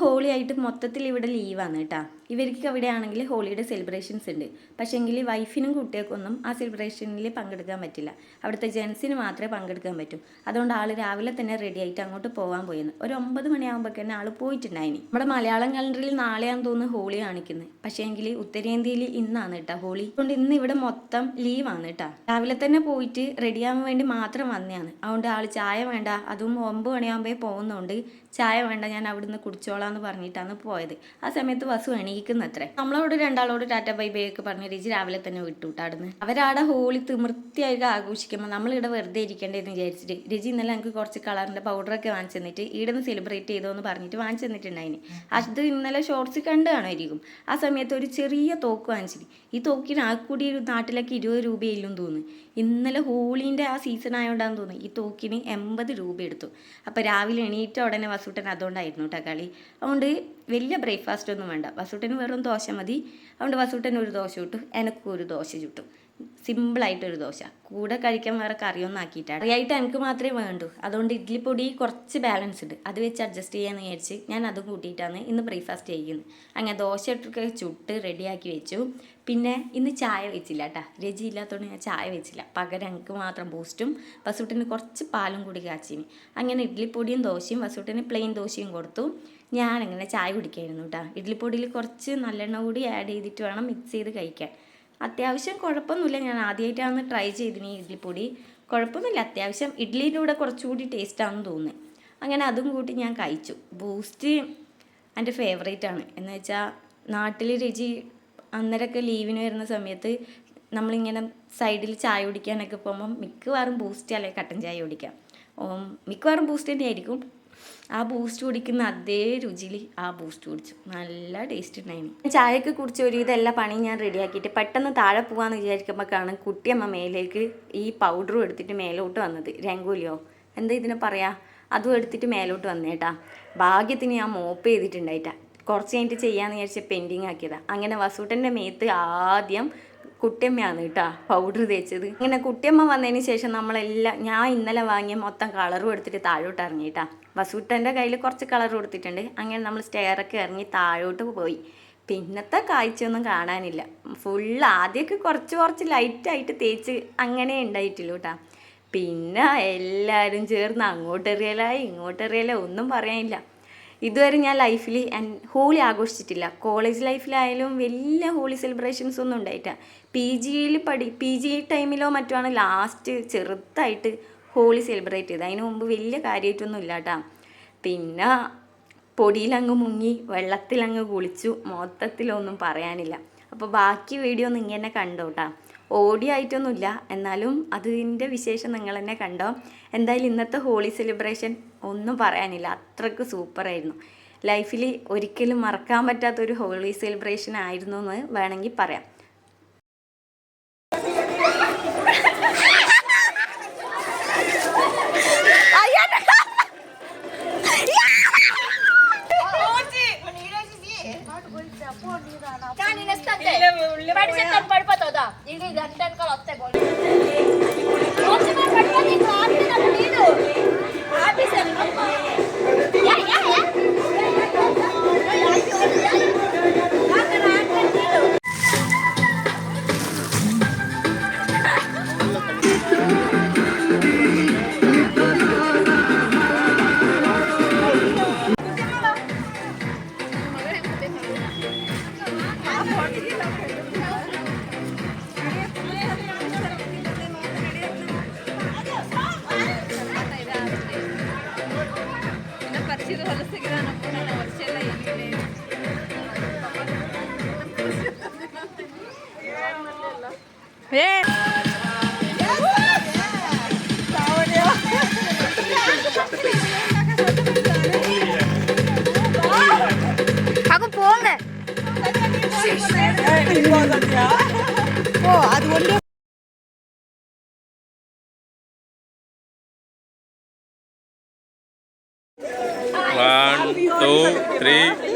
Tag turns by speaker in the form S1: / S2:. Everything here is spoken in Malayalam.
S1: ഹോളി ആയിട്ട് മൊത്തത്തിൽ ഇവിടെ ലീവാണ് കേട്ടോ. ഇവർക്ക് അവിടെ ആണെങ്കിൽ ഹോളിയുടെ സെലിബ്രേഷൻസ് ഉണ്ട്. പക്ഷേങ്കിൽ വൈഫിനും കുട്ടികൾക്കൊന്നും ആ സെലിബ്രേഷനിൽ പങ്കെടുക്കാൻ പറ്റില്ല. അവിടുത്തെ ജെൻസിന് മാത്രമേ പങ്കെടുക്കാൻ പറ്റൂ. അതുകൊണ്ട് ആൾ രാവിലെ തന്നെ റെഡി ആയിട്ട് അങ്ങോട്ട് പോകാൻ പോയെന്ന്. ഒരു ഒമ്പത് മണിയാകുമ്പോൾ തന്നെ ആൾ പോയിട്ടുണ്ടായിനി. നമ്മുടെ മലയാളം കലണ്ടറിൽ നാളെയാന്ന് തോന്നുന്നു ഹോളി കാണിക്കുന്നത് പക്ഷേങ്കിൽ ഉത്തരേന്ത്യയിൽ ഇന്നാണ് കേട്ടോ ഹോളി. അതുകൊണ്ട് ഇന്ന് ഇവിടെ മൊത്തം ലീവാണ് കേട്ടോ. രാവിലെ തന്നെ പോയിട്ട് റെഡിയാവാൻ വേണ്ടി മാത്രം വന്നതാണ് അതുകൊണ്ട് ആൾ ചായ വേണ്ട. അതും ഒമ്പത് മണിയാകുമ്പോൾ പോകുന്നതുകൊണ്ട് ചായ വേണ്ട. ഞാൻ അവിടുന്ന് കുടിച്ചോളാന്ന് പറഞ്ഞിട്ടാണ് പോയത്. ആ സമയത്ത് വസു എണീക്കുന്നത്രേ. നമ്മളോട് രണ്ടാളോട് ടാറ്റ ബൈ ബൈ ഒക്കെ പറഞ്ഞ രീതി രാവിലെ തന്നെ വിട്ടുവിട്ടാടുന്ന് അവരാടെ ഹോളി തിമൃത്തിയായിട്ട് ആഘോഷിക്കുമ്പോൾ നമ്മളിവിടെ വെറുതെ ഇരിക്കേണ്ടതെന്ന് വിചാരിച്ചിട്ട് രജി ഇന്നലെ എനിക്ക് കുറച്ച് കളറിന്റെ പൗഡറൊക്കെ വാങ്ങിച്ചു തന്നിട്ട് ഇവിടെ നിന്ന് സെലിബ്രേറ്റ് ചെയ്തോ എന്ന് പറഞ്ഞിട്ട് വാങ്ങിച്ചു തന്നിട്ടുണ്ടായിന്. അത് ഇന്നലെ ഷോർട്സ് കണ്ട് കാണുമായിരിക്കും. ആ സമയത്ത് ഒരു ചെറിയ തോക്ക് വാങ്ങിച്ചിന്. ഈ തോക്കിന് ആ കൂടി ഒരു നാട്ടിലേക്ക് ഇരുപത് രൂപയില്ലെന്ന് തോന്നുന്നു. ഇന്നലെ ഹോളീന്റെ ആ സീസൺ ആയതുകൊണ്ടാന്ന് തോന്നുന്നു ഈ തോക്കിന് എൺപത് രൂപ എടുത്തു. അപ്പോൾ രാവിലെ എണീറ്റ ഉടനെ വസൂട്ടൻ അതുകൊണ്ടായിരുന്നു കേട്ടോ കളി. അതുകൊണ്ട് വലിയ ബ്രേക്ക്ഫാസ്റ്റ് ഒന്നും വേണ്ട. വസൂട്ടന് വെറും ദോശ മതി. അതുകൊണ്ട് വസൂട്ടന് ഒരു ദോശ ചുട്ടു എനക്കും ഒരു ദോശ ചുട്ടു. സിമ്പിളായിട്ടൊരു ദോശ. കൂടെ കഴിക്കാൻ വേറെ കറിയൊന്നും ആക്കിയിട്ടാണ് കറിയായിട്ട് എനിക്ക് മാത്രമേ വേണ്ടൂ. അതുകൊണ്ട് ഇഡ്ഡലിപ്പൊടി കുറച്ച് ബാലൻസ് ഉണ്ട് അത് വെച്ച് അഡ്ജസ്റ്റ് ചെയ്യാമെന്ന് വിചാരിച്ച് ഞാൻ അതും കൂട്ടിയിട്ടാണ് ഇന്ന് ബ്രേക്ക്ഫാസ്റ്റ് ചെയ്യുന്നത്. അങ്ങനെ ദോശ ഇട്ടൊക്കെ ചുട്ട് റെഡിയാക്കി വെച്ചു. പിന്നെ ഇന്ന് ചായ വെച്ചില്ല കേട്ടാ രജി ഇല്ലാത്തതുകൊണ്ട് ഞാൻ ചായ വെച്ചില്ല. പകരം എനിക്ക് മാത്രം ബൂസ്റ്റും വസൂട്ടിന് കുറച്ച് പാലും കൂടി കാച്ചിന്. അങ്ങനെ ഇഡ്ഡലിപ്പൊടിയും ദോശയും വസൂട്ടിന് പ്ലെയിൻ ദോശയും കൊടുത്തു. ഞാനിങ്ങനെ ചായ കുടിക്കായിരുന്നു കേട്ടോ ഇഡ്ഡലിപ്പൊടിയിൽ കുറച്ച് നല്ലെണ്ണ കൂടി ആഡ് ചെയ്തിട്ട് വേണം മിക്സ് ചെയ്ത് കഴിക്കാൻ. അത്യാവശ്യം കുഴപ്പമൊന്നുമില്ല. ഞാൻ ആദ്യമായിട്ടാണ് ട്രൈ ചെയ്തിന് ഈ ഇഡ്ഡലിപ്പൊടി. കുഴപ്പമൊന്നുമില്ല. അത്യാവശ്യം ഇഡ്ഡലിന്റെ കൂടെ കുറച്ചുകൂടി ടേസ്റ്റാണെന്ന് തോന്നുന്നത് അങ്ങനെ അതും കൂട്ടി ഞാൻ കഴിച്ചു. ബൂസ്റ്റ് എന്റെ ഫേവറേറ്റ് ആണ്. എന്ന് വെച്ചാൽ നാട്ടിൽ രുചി അന്നേരമൊക്കെ ലീവിന് വരുന്ന സമയത്ത് നമ്മളിങ്ങനെ സൈഡിൽ ചായ കുടിക്കാനൊക്കെ പോകുമ്പം മിക്കവാറും ബൂസ്റ്റ് അല്ലെങ്കിൽ കട്ടൻ ചായ കുടിക്കാം. മിക്കവാറും ബൂസ്റ്റ് തന്നെയായിരിക്കും. ആ ബൂസ്റ്റ് കുടിക്കുന്ന അതേ രുചിയിൽ ആ ബൂസ്റ്റ് കുടിച്ചു. നല്ല ടേസ്റ്റ് ഉണ്ടായിരുന്നു ചായയൊക്കെ കുടിച്ച് ഒരു ഇതെല്ലാം പണി ഞാൻ റെഡിയാക്കിയിട്ട് പെട്ടെന്ന് താഴെ പോകാമെന്ന് വിചാരിക്കുമ്പോഴാണ് കുട്ടിയമ്മ മേലേക്ക് ഈ പൗഡറും എടുത്തിട്ട് മേലോട്ട് വന്നത്. രംഗോലിയോ എന്താ ഇതിനെ പറയാ? അതും എടുത്തിട്ട് മേലോട്ട് വന്നേട്ടാ. ഭാഗ്യത്തിന് ഞാൻ മോപ്പ് ചെയ്തിട്ടുണ്ടായിട്ടാ. കുറച്ച് കഴിഞ്ഞിട്ട് ചെയ്യാമെന്ന് വിചാരിച്ച പെൻഡിങ് ആക്കിയതാണ് അങ്ങനെ വസൂട്ടന്റെ മേത്ത് ആദ്യം കുട്ടിയമ്മയാണ് കേട്ടോ പൗഡർ തേച്ചത്. ഇങ്ങനെ കുട്ടിയമ്മ വന്നതിന് ശേഷം നമ്മളെല്ലാം ഞാൻ ഇന്നലെ വാങ്ങിയ മൊത്തം കളറും എടുത്തിട്ട് താഴോട്ട് ഇറങ്ങി കേട്ടോ. വസൂട്ടന്റെ കയ്യിൽ കുറച്ച് കളർ കൊടുത്തിട്ടുണ്ട്. അങ്ങനെ നമ്മൾ സ്റ്റെയറൊക്കെ ഇറങ്ങി താഴോട്ട് പോയി. പിന്നത്തെ കാഴ്ചയൊന്നും കാണാനില്ല. ഫുള്ള് ആദ്യമൊക്കെ കുറച്ച് കുറച്ച് ലൈറ്റായിട്ട് തേച്ച് അങ്ങനെ ഉണ്ടായിട്ടില്ല കേട്ടോ. പിന്നെ എല്ലാവരും ചേർന്ന് അങ്ങോട്ടെറിയലായി ഇങ്ങോട്ടെറിയലായി ഒന്നും പറയാനില്ല. ഇതുവരെ ഞാൻ ലൈഫിൽ ഹോളി ആഘോഷിച്ചിട്ടില്ല. കോളേജ് ലൈഫിലായാലും വലിയ ഹോളി സെലിബ്രേഷൻസ് ഒന്നും ഉണ്ടായിട്ടില്ല. പി ജിയിൽ പഠി പി ജി ടൈമിലോ മറ്റോ ആണ് ലാസ്റ്റ് ചെറുതായിട്ട് ഹോളി സെലിബ്രേറ്റ് ചെയ്തത്. അതിന് മുമ്പ് വലിയ കാര്യമായിട്ടൊന്നും ഇല്ല കേട്ടോ പിന്നെ പൊടിയിലങ്ങ് മുങ്ങി വെള്ളത്തിലങ്ങ് കുളിച്ചു മൊത്തത്തിലൊന്നും പറയാനില്ല. അപ്പോൾ ബാക്കി വീഡിയോ നിങ്ങൾ തന്നെ കണ്ടോ കേട്ടോ ഓഡിയോ ആയിട്ടൊന്നുമില്ല എന്നാലും അതിന്റെ വിശേഷം നിങ്ങൾ തന്നെ കണ്ടോ. എന്തായാലും ഇന്നത്തെ ഹോളി സെലിബ്രേഷൻ ഒന്നും പറയാനില്ല. അത്രയ്ക്ക് സൂപ്പറായിരുന്നു ലൈഫിൽ ഒരിക്കലും മറക്കാൻ പറ്റാത്തൊരു ഹോളി സെലിബ്രേഷൻ ആയിരുന്നു എന്ന് വേണമെങ്കിൽ പറയാം.
S2: అంతే పడిపోతుందా ఇది ఇది అంటే వస్తాయి
S3: ಪರಿಚಯ ಹೊಲಸಿಗಿರ ನಮ್ಮ ವರ್ಷ ಎಲ್ಲ ஓ
S2: அது ஒன்றே
S4: One, two, three.